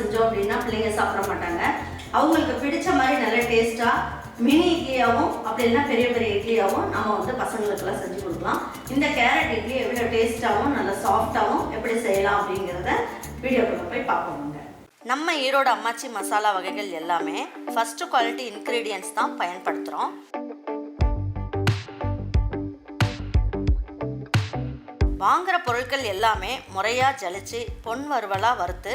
செஞ்சோம் அப்படின்னா பிள்ளைங்க சாப்பிட மாட்டாங்க. அவங்களுக்கு பிடிச்ச மாதிரி நல்ல டேஸ்ட்டாக மினி இட்லியாகவும் அப்படி பெரிய பெரிய இட்லியாகவும் நம்ம வந்து பசங்களுக்கெல்லாம் செஞ்சு கொடுக்கலாம். இந்த கேரட் இட்லி எவ்வளோ டேஸ்ட்டாகவும் நல்ல சாஃப்டாகவும் எப்படி செய்யலாம் அப்படிங்கிறத வீடியோக்குள்ளே போய் பார்க்கணுங்க நம்ம ஈரோடு அம்மாச்சி மசாலா வகைகள் எல்லாமே ஃபஸ்ட்டு குவாலிட்டி இன்க்ரீடியன்ஸ் தான் பயன்படுத்துகிறோம் வாங்குகிற பொருட்கள் எல்லாமே முறையாக ஜலிச்சு பொன் வறுவலாக வறுத்து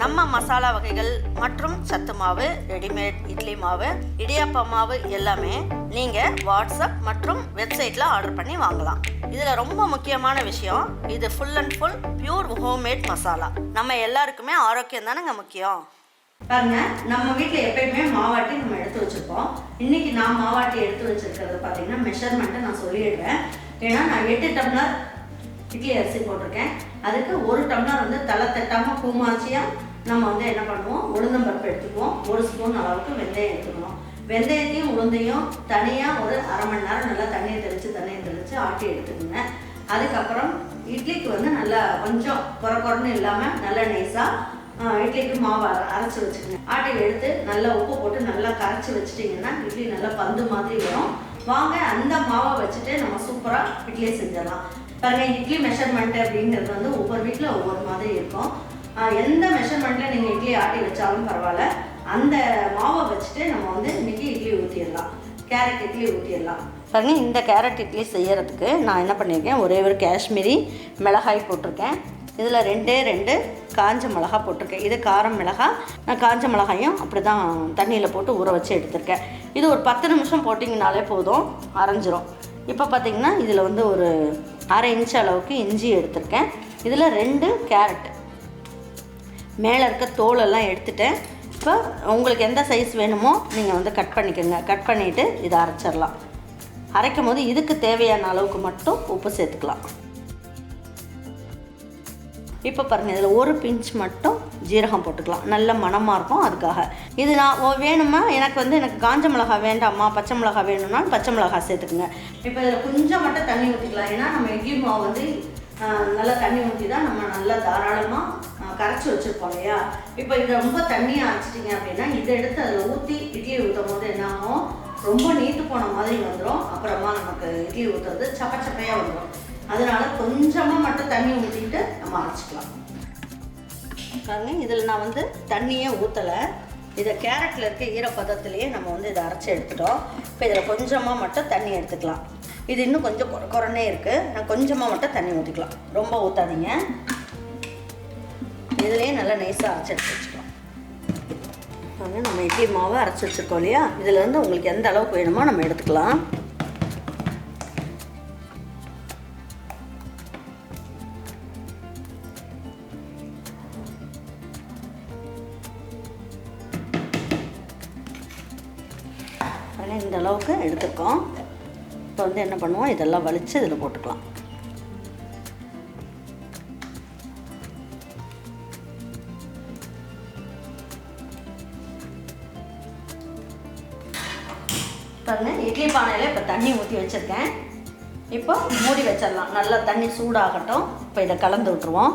நம்ம மசாலா வகைகள் மற்றும் சத்து மாவு ரெடிமேட் இட்லி மாவு இடியாப்ப மாவு எல்லாமே நீங்கள் வாட்ஸ்அப் மற்றும் வெப்சைட்டில் ஆர்டர் பண்ணி வாங்கலாம். இதில் ரொம்ப முக்கியமான விஷயம் இது full and full pure homemade masala நம்ம எல்லாருக்குமே ஆரோக்கியம் தானேங்க முக்கியம்? பாருங்க நம்ம வீட்டில் எப்பயுமே மாவாட்டி நம்ம எடுத்து வச்சுருப்போம். இன்னைக்கு நான் மாவாட்டி எடுத்து வச்சிருக்கிறது பார்த்தீங்கன்னா மெஷர்மெண்ட்டை நான் சொல்லிடுறேன். ஏன்னா நான் எட்டு டம்ளர் இட்லி அரிசி போட்டிருக்கேன். அதுக்கு ஒரு டம்ளர் வந்து தலை தட்டாமல் பூமாச்சியாக நம்ம வந்து என்ன பண்ணுவோம்? உளுந்தம்பருப்பு எடுத்துக்குவோம். ஒரு ஸ்பூன் அளவுக்கு வெந்தயம் எடுத்துக்கணும் வெந்தயத்தையும் உளுந்தையும் தனியாக ஒரு அரை மணி நேரம் நல்லா தண்ணியை தெளித்து தண்ணியை தெளித்து ஆட்டி எடுத்துக்கோங்க. அதுக்கப்புறம் இட்லிக்கு வந்து நல்லா கொஞ்சம் குறை குறைன்னு இல்லாமல் நல்லா நைஸாக இட்லிக்கு மாவு அரைச்சி வச்சுக்கோங்க. ஆட்டி எடுத்து நல்லா உப்பு போட்டு நல்லா கரைச்சி வச்சிட்டிங்கன்னா இட்லி நல்லா பந்து மாதிரி வரும். வாங்க அந்த மாவை வச்சுட்டு நம்ம சூப்பராக இட்லியை செஞ்சிடலாம். பாருங்க இட்லி மெஷர்மெண்ட் அப்படிங்கிறது வந்து ஒவ்வொரு வீட்டில் ஒவ்வொரு மாதிரி இருக்கும். எந்த மெஷர்மெண்ட்டில் நீங்கள் இட்லி ஆட்டி வச்சாலும் பரவாயில்ல. அந்த மாவை வச்சுட்டு நம்ம வந்து இன்னைக்கு இட்லி ஊற்றிடலாம் கேரட் இட்லி ஊற்றிடலாம் பாருங்க இந்த கேரட் இட்லி செய்யறதுக்கு நான் என்ன பண்ணியிருக்கேன் ஒரே ஒரு காஷ்மீரி மிளகாய் போட்டிருக்கேன். இதில் ரெண்டே ரெண்டு காஞ்ச மிளகா போட்டிருக்கேன். இது காரம் மிளகாய். நான் காஞ்ச மிளகாயும் அப்படி தான் தண்ணியில் போட்டு ஊற வச்சு எடுத்திருக்கேன். இது ஒரு பத்து நிமிஷம் போட்டிங்கனாலே போதும் அரைஞ்சிரும். இப்போ பார்த்தீங்கன்னா இதில் வந்து ஒரு அரை இன்ச் அளவுக்கு இஞ்சி எடுத்திருக்கேன். இதில் ரெண்டு கேரட். மேலே இருக்க தோலெல்லாம் எடுத்துட்டேன். இப்போ உங்களுக்கு எந்த சைஸ் வேணுமோ நீங்கள் வந்து கட் பண்ணிக்கோங்க. கட் பண்ணிவிட்டு இதை அரைச்சிடலாம். அரைக்கும் போது இதுக்கு தேவையான அளவுக்கு மட்டும் உப்பு சேர்த்துக்கலாம். இப்போ பாருங்கள் இதில் ஒரு பிஞ்ச் மட்டும் ஜீரகம் போட்டுக்கலாம். நல்ல மணமாக இருக்கும் அதுக்காக. இது நான் ஓ, வேணுமா? எனக்கு வந்து எனக்கு காஞ்ச மிளகா வேண்டாமா பச்சை மிளகா வேணும்னா பச்சை மிளகா சேர்த்துக்குங்க. இப்போ இதில் கொஞ்சம் மட்டும் தண்ணி ஊற்றிக்கலாம் ஏன்னா நம்ம இட்லி மாவு வந்து நல்லா தண்ணி ஊற்றி தான் நம்ம நல்லா தாராளமாக கரைச்சி வச்சுருப்போம் இல்லையா? இப்போ இது ரொம்ப தண்ணியாக அரைச்சிட்டிங்க அப்படின்னா இதை எடுத்து அதில் ஊற்றி இட்லி ஊற்றும் போது என்ன ஆகும்? ரொம்ப நீட்டு போன மாதிரி வந்துடும் அப்புறமா நமக்கு இட்லி ஊற்றுறது சப்பச்சப்பையாக வந்துடும் அதனால கொஞ்சமாக மட்டும் தண்ணி ஊற்றிட்டு நம்ம அரைச்சிக்கலாம். பாருங்க இதில் நான் வந்து தண்ணியே ஊற்றலை இதை கேரட்டில் இருக்க ஈரப்பதத்துலேயே நம்ம வந்து இதை அரைச்சி எடுத்துட்டோம். இப்போ இதில் கொஞ்சமாக மட்டும் தண்ணி எடுத்துக்கலாம். இது இன்னும் கொஞ்சம் குறனே இருக்குது நான் கொஞ்சமாக மட்டும் தண்ணி ஊற்றிக்கலாம் ரொம்ப ஊற்றாதீங்க இதுலேயே நல்லா நைஸாக அரைச்சி எடுத்து வச்சுக்கலாம். நம்ம இட்லி மாவை அரைச்சி வச்சுருக்கோம் இல்லையா? இதில் உங்களுக்கு எந்த அளவுக்கு வேணுமோ நம்ம எடுத்துக்கலாம். தான் எடுத்துருக்கோம். இப்போ வந்து என்ன பண்ணுவோம்? இதெல்லாம் வலித்து இதில் போட்டுக்கலாம். பாருங்க இட்லி பானையில் இப்போ தண்ணி ஊற்றி வச்சுருக்கேன். இப்போ மூடி வச்சிடலாம். நல்லா தண்ணி சூடாகட்டும். இப்போ இதை கலந்து விட்ருவோம்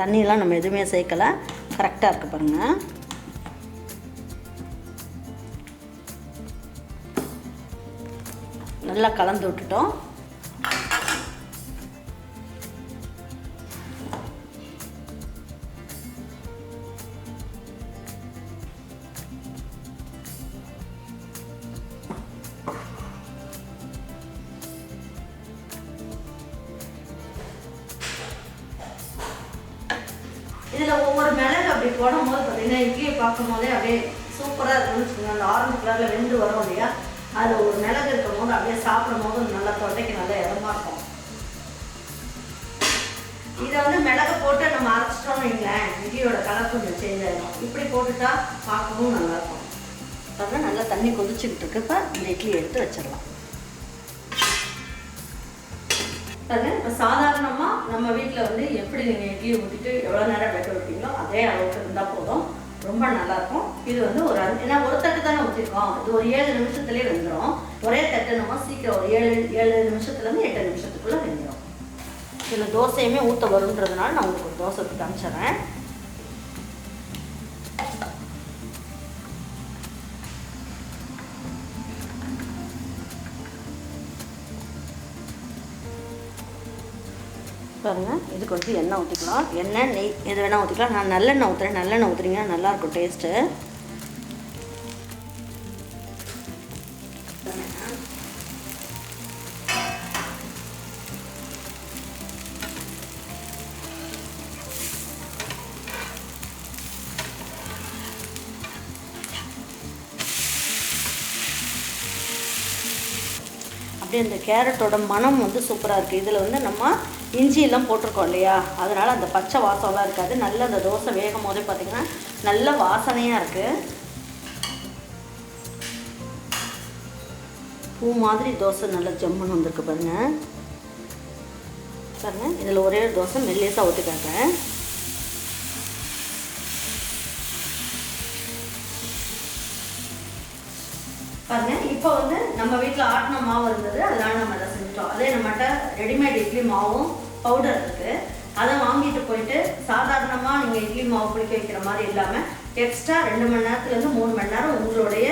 தண்ணியெலாம் நம்ம எதுவுமே சேர்க்கலை. கரெக்டாக இருக்குது பாருங்கள் நல்லா கலந்து விட்டுட்டோம். மிளகு அப்படி பார்த்தீங்கன்னா இட்லியை பார்க்கும் போதே அப்படியே சூப்பராக இருக்கும்னு வச்சுக்கோங்க. அந்த ஆரஞ்சு கலரில் வெந்து வரும் இல்லையா? அதில் ஒரு மிளகு இருக்கும் போது அப்படியே சாப்பிடும் போது நல்லா தொட்டைக்கு நல்லா இடமா இருக்கும். இதை வந்து மிளகு போட்டு நம்ம அரைச்சிட்டோம்னு வைங்களேன் இட்லியோட கலர் கொஞ்சம் சேஞ்ச் ஆகிடும் இப்படி போட்டுட்டா பார்க்கவும் நல்லாயிருக்கும் பாருங்க நல்லா தண்ணி கொதிச்சுக்கிட்டு இருக்கப்ப இந்த இட்லி எடுத்து வச்சிடலாம். பாருங்க இப்போ சாதாரணமாக நம்ம வீட்டில் வந்து எப்படி நீங்கள் இட்லி ஊற்றிட்டு எவ்வளோ நேரம் வேக வைப்பீங்களோ அதே அளவுக்கு இருந்தால் போதும். ரொம்ப நல்லாயிருக்கும். இது வந்து ஒரு அஞ்சு ஏன்னா ஒரு தட்டு தானே ஊற்றிருக்கோம் இது ஒரு ஏழு நிமிஷத்துலேயே வெந்துடும் ஒரே தட்டு நம்ம சீக்கிரம் ஒரு ஏழு ஏழு நிமிஷத்துலேருந்து எட்டு நிமிஷத்துக்குள்ளே வெந்துடும் இதில் தோசையுமே ஊற்ற வருன்றதுனால நான் உங்களுக்கு ஒரு தோசை ஊற்றி பாருங்க. இதுக்கு வந்து எண்ணெய் ஊற்றிக்கலாம் எண்ணெய் நெய் எது வேணால் ஊற்றிக்கலாம் நான் நல்லெண்ணெய் ஊற்றுறேன் நல்லெண்ணெய் ஊற்றுறீங்கன்னா நல்லாயிருக்கும் டேஸ்ட்டு. அப்படியே இந்த கேரட்டோட மனம் வந்து சூப்பராக இருக்குது இதில் வந்து நம்ம இஞ்சியெல்லாம் போட்டிருக்கோம் இல்லையா? அதனால் அந்த பச்சை வாசம்லாம் இருக்காது. நல்ல அந்த தோசை வேகும் போதே பார்த்திங்கன்னா நல்ல வாசனையாக இருக்குது பூ மாதிரி தோசை நல்ல ஜம்முன்னு வந்திருக்கு பாருங்கள் பாருங்கள் இதில் ஒரே ஒரு தோசை மெல்லேசாக ஊற்றிக்காங்க பாருங்க இப்போ வந்து நம்ம வீட்டில் ஆட்டின மாவு இருந்தது. அதனால நம்ம அதை செஞ்சிட்டோம். அதே நம்மகிட்ட ரெடிமேட் இட்லி மாவும் பவுடர் இருக்கு. அதை வாங்கிட்டு போயிட்டு சாதாரணமாக நீங்கள் இட்லி மாவு புளிக்க வைக்கிற மாதிரி இல்லாமல் எக்ஸ்ட்ரா ரெண்டு மணி நேரத்துலேருந்து மூணு மணி நேரம் உங்களுடைய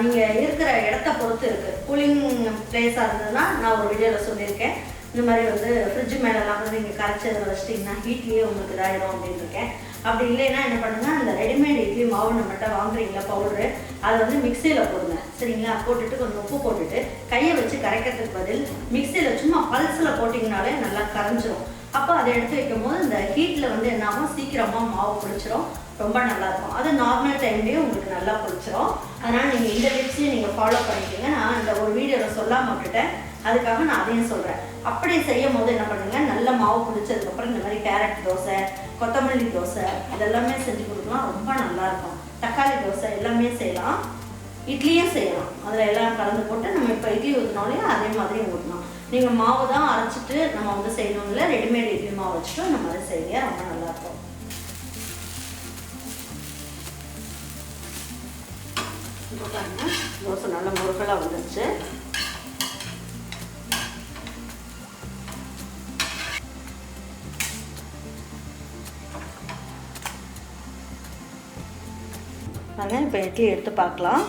நீங்கள் இருக்கிற இடத்த பொறுத்து இருக்குது கூலிங் பிளேஸாக இருந்ததுன்னா நான் ஒரு வீடியோவில் சொல்லியிருக்கேன். இந்த மாதிரி வந்து ஃப்ரிட்ஜ் மேலெல்லாம் வந்து நீங்கள் கரைச்சி அதில் வச்சிட்டிங்கன்னா ஹீட்லேயே உங்களுக்கு இதாயிடும் அப்படின்னு இருக்கேன். அப்படி இல்லைன்னா என்ன பண்ணுங்க அந்த ரெடிமேட் இட்லி மாவு நம்மகிட்ட வாங்குறீங்களா பவுடரு அதை வந்து மிக்சியில் போடுங்க. சரிங்களா? போட்டுட்டு கொஞ்சம் உப்பு போட்டுட்டு கையை வச்சு கரைக்கிறதுக்கு பதில் மிக்சியில் சும்மா பல்ஸில் போட்டிங்கனாலே நல்லா கரைஞ்சிரும். அப்போ அதை எடுத்து வைக்கும் போது இந்த ஹீட்டில் வந்து என்ன ஆகும் சீக்கிரமாக மாவு பிடிச்சிரும் ரொம்ப நல்லாயிருக்கும் அது நார்மல் டைம்லேயும் உங்களுக்கு நல்லா பிடிச்சிரும் அதனால் நீங்கள் இந்த டிப்ஸையும் நீங்கள் ஃபாலோ பண்ணிக்கோங்க. ஒரு வீடியோவில் சொல்லாமல் விட்டுட்டேன். அதுக்காக நான் அதையும் சொல்கிறேன் அப்படி செய்யும் போது என்ன பண்ணுங்க? நல்ல மாவு பிடிச்சதுக்கப்புறம் இந்த மாதிரி கேரட் தோசை கொத்தமல்லி தோசை இதெல்லாமே செஞ்சு கொடுக்கலாம். ரொம்ப நல்லாயிருக்கும் தக்காளி தோசை எல்லாமே செய்யலாம். இட்லியும் செய்யலாம். அதில் எல்லாம் கலந்து போட்டு நம்ம இப்போ இட்லி ஊற்றினாலையும் அதே மாதிரி ஊற்றலாம் நீங்கள் மாவு தான் அரைச்சிட்டு நம்ம வந்து செய்யணும் இல்லை ரெடிமேட் இட்லி மாவு வச்சுட்டு நம்ம மாதிரி செய்ய ரொம்ப நல்லாயிருக்கும் இப்போ பாருங்கள் தோசை நல்லா முருகலாக வந்துருச்சு. பாருங்க இப்போ இட்லி எடுத்து பார்க்கலாம்.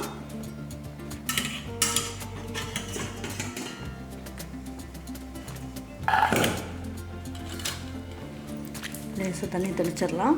லேசாக தண்ணி தெளிச்சிடலாம்.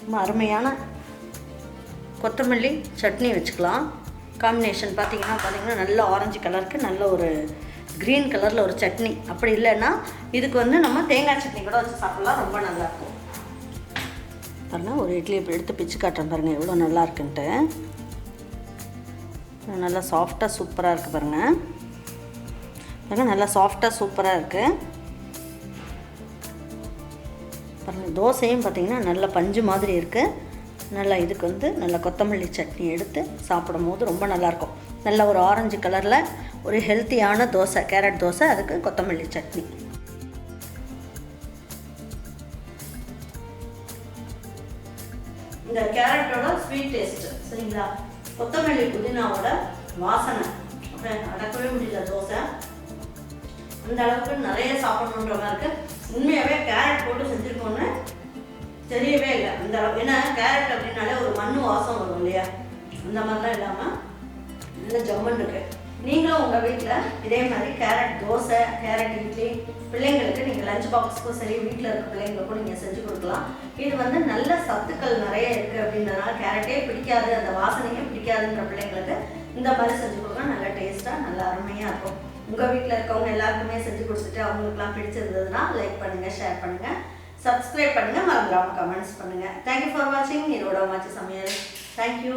ரொம்ப அருமையான கொத்தமல்லி சட்னி வச்சுக்கலாம். காம்பினேஷன் பார்த்திங்கன்னா பார்த்திங்கன்னா நல்ல ஆரஞ்சு கலருக்கு நல்ல ஒரு க்ரீன் கலரில் ஒரு சட்னி. அப்படி இல்லைன்னா இதுக்கு வந்து நம்ம தேங்காய் சட்னி கூட வச்சு சாப்பிட்லாம். ரொம்ப நல்லாயிருக்கும் பாருங்க ஒரு இட்லி இப்படி எடுத்து பிச்சு காட்டுறேன் பாருங்கள் எவ்வளோ நல்லா இருக்குன்ட்டு. நல்லா சாஃப்டாக சூப்பராக இருக்குது பாருங்கள் பாருங்கள் நல்லா சாஃப்டாக சூப்பராக இருக்குது பாருங்கள் தோசையும் பார்த்திங்கன்னா நல்ல பஞ்சு மாதிரி இருக்குது நல்லா இதுக்கு வந்து நல்ல கொத்தமல்லி சட்னி எடுத்து சாப்பிடும் போது ரொம்ப நல்லாயிருக்கும். நல்ல ஒரு ஆரஞ்சு கலரில் ஒரு ஹெல்த்தியான தோசை கேரட் தோசை அதுக்கு கொத்தமல்லி சட்னி. இந்த கேரட்டோட ஸ்வீட் டேஸ்ட் சரிங்களா? கொத்தமல்லி புதினாவோட வாசனை. அடக்கவே முடியல தோசை. அந்த அளவுக்கு நிறைய சாப்பிடணுன்ற மாதிரி இருக்கு. உண்மையாகவே கேரட் போட்டு செஞ்சுருக்கோன்னு தெரியவே இல்லை. அந்த அளவு ஏன்னா கேரட் அப்படின்னாலே ஒரு மண் வாசம் வரும் இல்லையா? அந்த மாதிரிலாம் இல்லாமல் நல்ல ஜம்மன் இருக்கு. நீங்களும் உங்கள் வீட்டில் இதே மாதிரி கேரட் தோசை கேரட் இட்லி பிள்ளைங்களுக்கு நீங்கள் லஞ்ச் பாக்ஸ்க்கும் சரி வீட்டில் இருக்க பிள்ளைங்களுக்கும் நீங்கள் செஞ்சு கொடுக்கலாம். இது வந்து நல்ல சத்துக்கள் நிறைய இருக்குது அப்படின்றதுனால கேரட்டே பிடிக்காது அந்த வாசனையே பிடிக்காதுன்ற பிள்ளைங்களுக்கு இந்த மாதிரி செஞ்சு கொடுக்கலாம் நல்லா டேஸ்ட்டாக நல்லா அருமையாக இருக்கும். உங்கள் வீட்டில் இருக்கவங்க எல்லாருக்குமே செஞ்சு கொடுத்துட்டு அவங்களுக்குலாம் பிடிச்சிருந்ததுன்னா லைக் பண்ணுங்கள் ஷேர் பண்ணுங்கள் சப்ஸ்கிரைப் பண்ணுங்கள் மறந்துடாமல் கமெண்ட்ஸ் பண்ணுங்கள் தேங்க்யூ ஃபார் வாட்சிங் இதோட மாச்சு சமையல். தேங்க்யூ